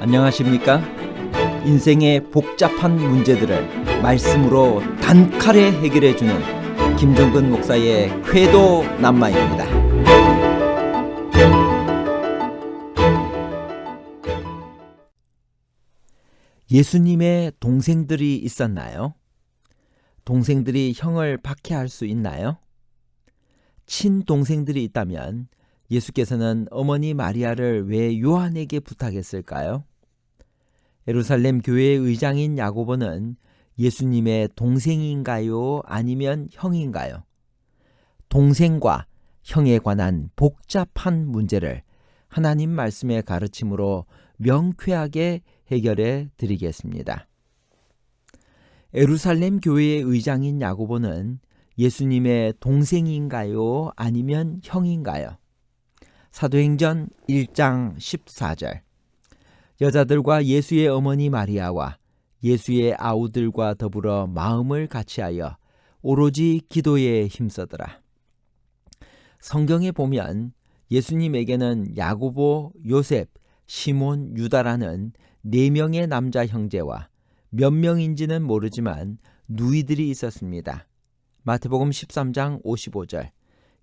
안녕하십니까? 인생의 복잡한 문제들을 말씀으로 단칼에 해결해 주는 김종근 목사의 쾌도 남마입니다. 예수님의 동생들이 있었나요? 동생들이 형을 박해할 수 있나요? 친동생들이 있다면 예수께서는 어머니 마리아를 왜 요한에게 부탁했을까요? 예루살렘 교회의 의장인 야고보는 예수님의 동생인가요? 아니면 형인가요? 동생과 형에 관한 복잡한 문제를 하나님 말씀의 가르침으로 명쾌하게 해결해 드리겠습니다. 에루살렘 교회의 의장인 야고보는 예수님의 동생인가요? 아니면 형인가요? 사도행전 1장 14절 여자들과 예수의 어머니 마리아와 예수의 아우들과 더불어 마음을 같이하여 오로지 기도에 힘써더라. 성경에 보면 예수님에게는 야고보, 요셉, 시몬, 유다라는 네 명의 남자 형제와 몇 명인지는 모르지만 누이들이 있었습니다. 마태복음 13장 55절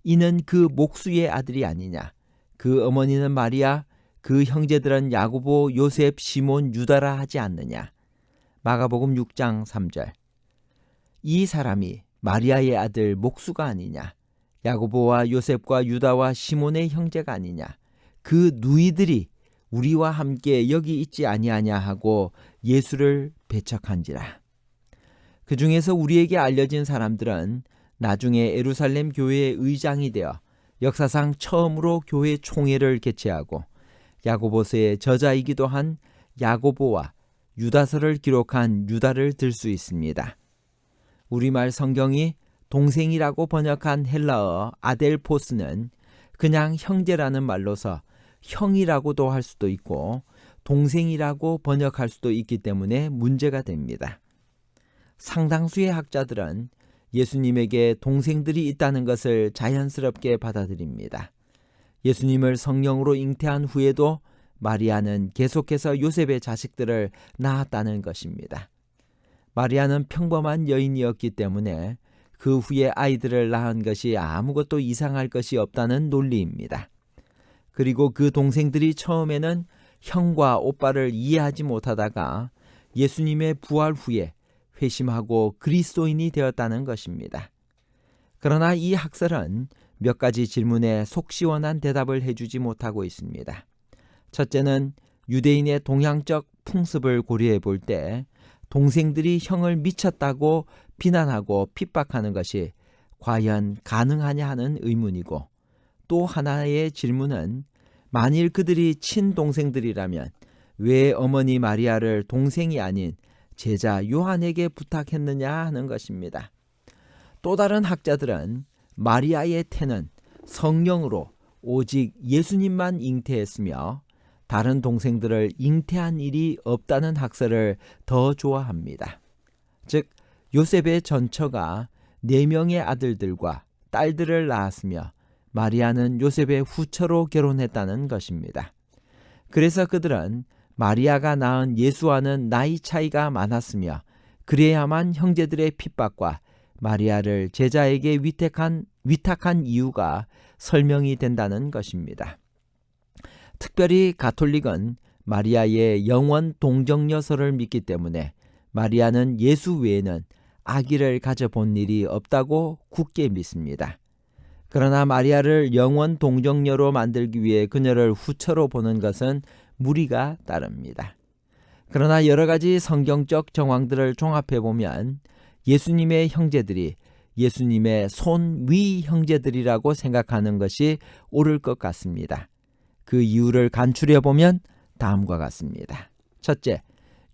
이는 그 목수의 아들이 아니냐 그 어머니는 마리아 그 형제들은 야고보, 요셉, 시몬, 유다라 하지 않느냐? 마가복음 6장 3절. 이 사람이 마리아의 아들 목수가 아니냐? 야고보와 요셉과 유다와 시몬의 형제가 아니냐? 그 누이들이 우리와 함께 여기 있지 아니하냐? 하고 예수를 배척한지라. 그 중에서 우리에게 알려진 사람들은 나중에 에루살렘 교회의 의장이 되어 역사상 처음으로 교회 총회를 개최하고 야고보서의 저자이기도 한 야고보와 유다서를 기록한 유다를 들 수 있습니다. 우리말 성경이 동생이라고 번역한 헬라어 아델포스는 그냥 형제라는 말로서 형이라고도 할 수도 있고 동생이라고 번역할 수도 있기 때문에 문제가 됩니다. 상당수의 학자들은 예수님에게 동생들이 있다는 것을 자연스럽게 받아들입니다. 예수님을 성령으로 잉태한 후에도 마리아는 계속해서 요셉의 자식들을 낳았다는 것입니다. 마리아는 평범한 여인이었기 때문에 그 후에 아이들을 낳은 것이 아무것도 이상할 것이 없다는 논리입니다. 그리고 그 동생들이 처음에는 형과 오빠를 이해하지 못하다가 예수님의 부활 후에 회심하고 그리스도인이 되었다는 것입니다. 그러나 이 학설은 몇 가지 질문에 속 시원한 대답을 해주지 못하고 있습니다. 첫째는 유대인의 동양적 풍습을 고려해 볼 때 동생들이 형을 미쳤다고 비난하고 핍박하는 것이 과연 가능하냐 하는 의문이고 또 하나의 질문은 만일 그들이 친동생들이라면 왜 어머니 마리아를 동생이 아닌 제자 요한에게 부탁했느냐 하는 것입니다. 또 다른 학자들은 마리아의 태는 성령으로 오직 예수님만 잉태했으며 다른 동생들을 잉태한 일이 없다는 학설을 더 좋아합니다. 즉 요셉의 전처가 네 명의 아들들과 딸들을 낳았으며 마리아는 요셉의 후처로 결혼했다는 것입니다. 그래서 그들은 마리아가 낳은 예수와는 나이 차이가 많았으며 그래야만 형제들의 핍박과 마리아를 제자에게 위탁한, 위탁한 이유가 설명이 된다는 것입니다. 특별히 가톨릭은 마리아의 영원 동정녀서를 믿기 때문에 마리아는 예수 외에는 아기를 가져본 일이 없다고 굳게 믿습니다. 그러나 마리아를 영원 동정녀로 만들기 위해 그녀를 후처로 보는 것은 무리가 따릅니다. 그러나 여러 가지 성경적 정황들을 종합해 보면 예수님의 형제들이 예수님의 손위 형제들이라고 생각하는 것이 옳을 것 같습니다. 그 이유를 간추려 보면 다음과 같습니다. 첫째,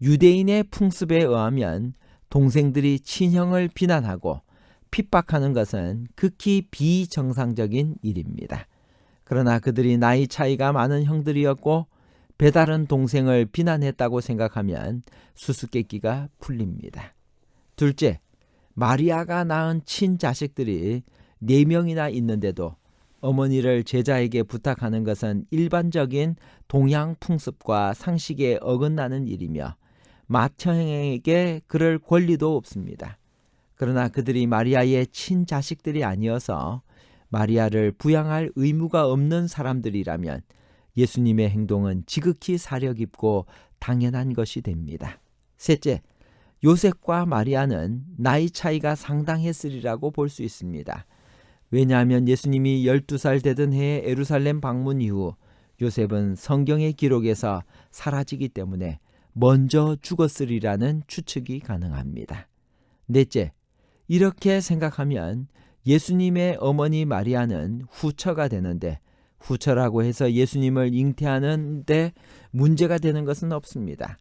유대인의 풍습에 의하면 동생들이 친형을 비난하고 핍박하는 것은 극히 비정상적인 일입니다. 그러나 그들이 나이 차이가 많은 형들이었고 배다른 동생을 비난했다고 생각하면 수수께끼가 풀립니다. 둘째, 마리아가 낳은 친자식들이 네 명이나 있는데도 어머니를 제자에게 부탁하는 것은 일반적인 동양 풍습과 상식에 어긋나는 일이며 마태에게 그럴 권리도 없습니다. 그러나 그들이 마리아의 친자식들이 아니어서 마리아를 부양할 의무가 없는 사람들이라면 예수님의 행동은 지극히 사려 깊고 당연한 것이 됩니다. 셋째, 요셉과 마리아는 나이 차이가 상당했으리라고 볼 수 있습니다. 왜냐하면 예수님이 12살 되던 해에 에루살렘 방문 이후 요셉은 성경의 기록에서 사라지기 때문에 먼저 죽었으리라는 추측이 가능합니다. 넷째, 이렇게 생각하면 예수님의 어머니 마리아는 후처가 되는데 후처라고 해서 예수님을 잉태하는데 문제가 되는 것은 없습니다.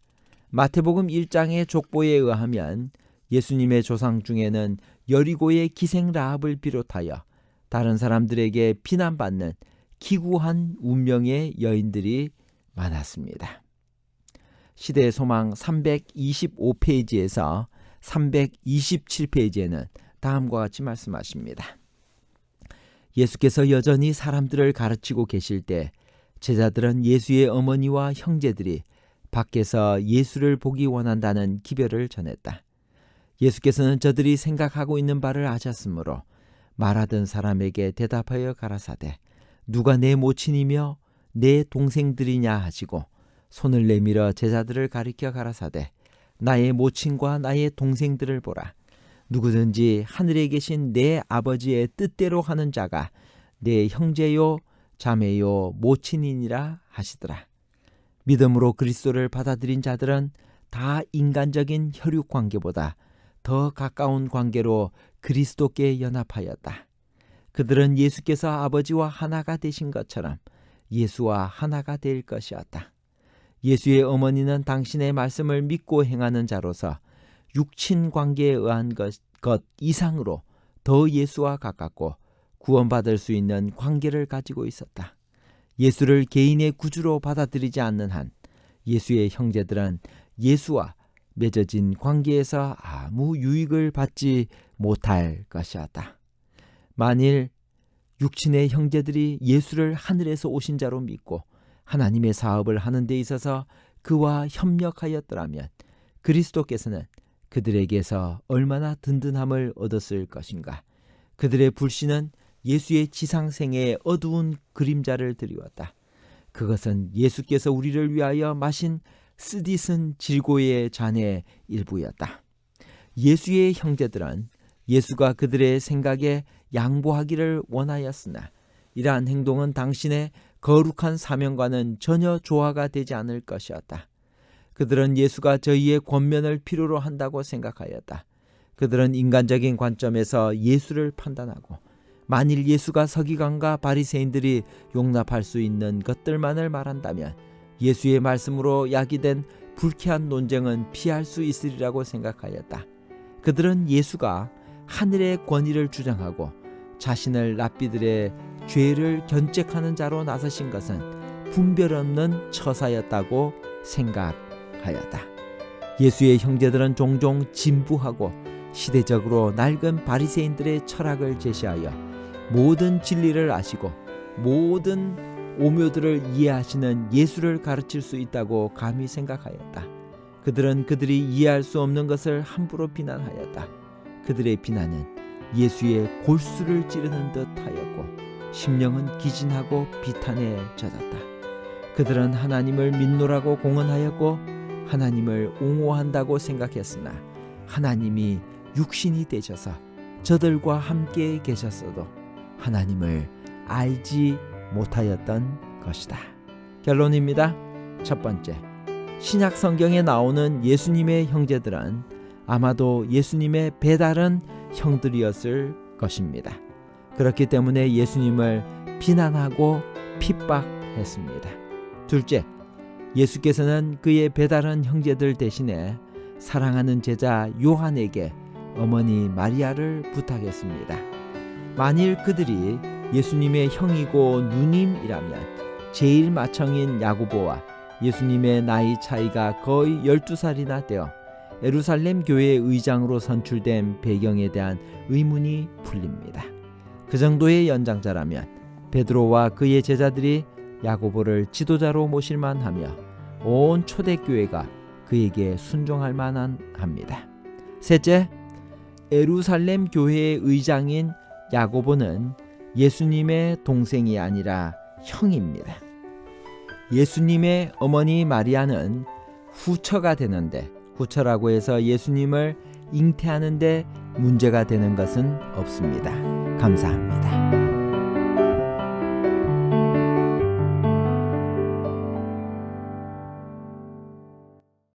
마태복음 1장의 족보에 의하면 예수님의 조상 중에는 여리고의 기생 라합을 비롯하여 다른 사람들에게 비난받는 기구한 운명의 여인들이 많았습니다. 시대의 소망 325페이지에서 327페이지에는 다음과 같이 말씀하십니다. 예수께서 여전히 사람들을 가르치고 계실 때 제자들은 예수의 어머니와 형제들이 밖에서 예수를 보기 원한다는 기별을 전했다. 예수께서는 저들이 생각하고 있는 바를 아셨으므로 말하던 사람에게 대답하여 가라사대 누가 내 모친이며 내 동생들이냐 하시고 손을 내밀어 제자들을 가리켜 가라사대 나의 모친과 나의 동생들을 보라 누구든지 하늘에 계신 내 아버지의 뜻대로 하는 자가 내 형제요 자매요 모친이니라 하시더라 믿음으로 그리스도를 받아들인 자들은 다 인간적인 혈육 관계보다 더 가까운 관계로 그리스도께 연합하였다. 그들은 예수께서 아버지와 하나가 되신 것처럼 예수와 하나가 될 것이었다. 예수의 어머니는 당신의 말씀을 믿고 행하는 자로서 육친 관계에 의한 것, 것 이상으로 더 예수와 가깝고 구원받을 수 있는 관계를 가지고 있었다. 예수를 개인의 구주로 받아들이지 않는 한 예수의 형제들은 예수와 맺어진 관계에서 아무 유익을 받지 못할 것이었다. 만일 육친의 형제들이 예수를 하늘에서 오신 자로 믿고 하나님의 사업을 하는 데 있어서 그와 협력하였더라면 그리스도께서는 그들에게서 얼마나 든든함을 얻었을 것인가. 그들의 불신은 예수의 지상생애의 어두운 그림자를 드리웠다. 그것은 예수께서 우리를 위하여 마신 쓰디슨 질고의 잔의 일부였다. 예수의 형제들은 예수가 그들의 생각에 양보하기를 원하였으나 이러한 행동은 당신의 거룩한 사명과는 전혀 조화가 되지 않을 것이었다. 그들은 예수가 저희의 권면을 필요로 한다고 생각하였다. 그들은 인간적인 관점에서 예수를 판단하고 만일 예수가 서기관과 바리새인들이 용납할 수 있는 것들만을 말한다면 예수의 말씀으로 야기된 불쾌한 논쟁은 피할 수 있으리라고 생각하였다. 그들은 예수가 하늘의 권위를 주장하고 자신을 랍비들의 죄를 견책하는 자로 나서신 것은 분별 없는 처사였다고 생각 하였다. 예수의 형제들은 종종 진부하고 시대적으로 낡은 바리새인들의 철학을 제시하여 모든 진리를 아시고 모든 오묘들을 이해하시는 예수를 가르칠 수 있다고 감히 생각하였다. 그들은 그들이 이해할 수 없는 것을 함부로 비난하였다. 그들의 비난은 예수의 골수를 찌르는 듯 하였고 심령은 기진하고 비탄에 젖었다. 그들은 하나님을 믿노라고 공언하였고 하나님을 옹호한다고 생각했으나 하나님이 육신이 되셔서 저들과 함께 계셨어도 하나님을 알지 못하였던 것이다. 결론입니다. 첫 번째. 신약 성경에 나오는 예수님의 형제들은 아마도 예수님의 배다른 형들이었을 것입니다. 그렇기 때문에 예수님을 비난하고 핍박했습니다. 둘째, 예수께서는 그의 배다른 형제들 대신에 사랑하는 제자 요한에게 어머니 마리아를 부탁했습니다. 만일 그들이 예수님의 형이고 누님이라면 제일 마청인 야고보와 예수님의 나이 차이가 거의 12살이나 되어 에루살렘 교회의 의장으로 선출된 배경에 대한 의문이 풀립니다. 그 정도의 연장자라면 베드로와 그의 제자들이 야고보를 지도자로 모실 만하며 온 초대교회가 그에게 순종할 만한 합니다. 셋째, 에루살렘 교회의 의장인 야고보는 예수님의 동생이 아니라 형입니다. 예수님의 어머니 마리아는 후처가 되는데 후처라고 해서 예수님을 잉태하는데 문제가 되는 것은 없습니다. 감사합니다.